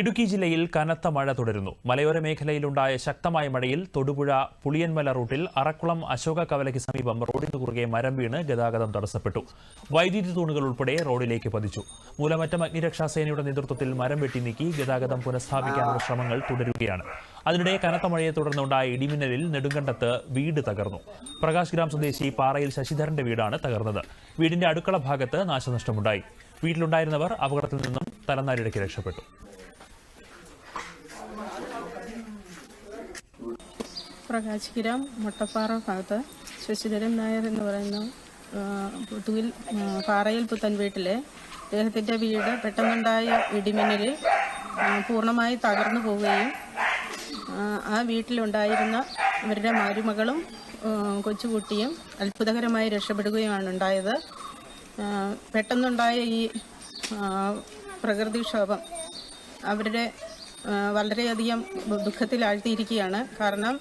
ഇടുക്കി ജില്ലയിൽ കനത്ത മഴ തുടരുന്നു. മലയോര മേഖലയിലുണ്ടായ ശക്തമായ മഴയിൽ തൊടുപുഴ പുളിയൻമല റൂട്ടിൽ അറക്കുളം അശോക കവലയ്ക്ക് സമീപം റോഡിന് കുറുകെ മരം വീണ് ഗതാഗതം തടസ്സപ്പെട്ടു. വൈദ്യുതി തൂണുകൾ ഉൾപ്പെടെ റോഡിലേക്ക് പതിച്ചു. മൂലമറ്റം അഗ്നിരക്ഷാസേനയുടെ നേതൃത്വത്തിൽ മരം വെട്ടി നീക്കി ഗതാഗതം പുനഃസ്ഥാപിക്കാനുള്ള ശ്രമങ്ങൾ തുടരുകയാണ്. അതിനിടെ കനത്ത മഴയെ തുടർന്നുണ്ടായ ഇടിമിന്നലിൽ നെടുങ്കണ്ടത്ത് വീട് തകർന്നു. പ്രകാശ് ഗ്രാം സ്വദേശി പാറയിൽ ശശിധരന്റെ വീടാണ് തകർന്നത്. വീടിന്റെ അടുക്കള ഭാഗത്ത് നാശനഷ്ടമുണ്ടായി. വീട്ടിലുണ്ടായിരുന്നവർ അപകടത്തിൽ നിന്നും തലനാരിടയ്ക്ക് രക്ഷപ്പെട്ടു. പ്രകാശിക്കിരം മുട്ടപ്പാറ ഭാഗത്ത് ശശിധരൻ നായർ എന്ന് പറയുന്ന പുതുവിൽ പാറയിൽ പുത്തൻ വീട്ടിലെ അദ്ദേഹത്തിന്റെ വീട് പെട്ടെന്നുണ്ടായ ഇടിമിന്നലിൽ പൂർണമായി തകർന്നു പോവുകയും ആ, വീട്ടിലുണ്ടായിരുന്ന അവരുടെ മരുമകളും കൊച്ചുകുട്ടിയും അത്ഭുതകരമായി രക്ഷപ്പെടുകയുമാണ് ഉണ്ടായത്. പെട്ടെന്നുണ്ടായ ഈ പ്രകൃതിക്ഷോഭം അവരുടെ വളരെയധികം ദുഃഖത്തിലാഴ്ത്തിയിരിക്കുകയാണ്. കാരണം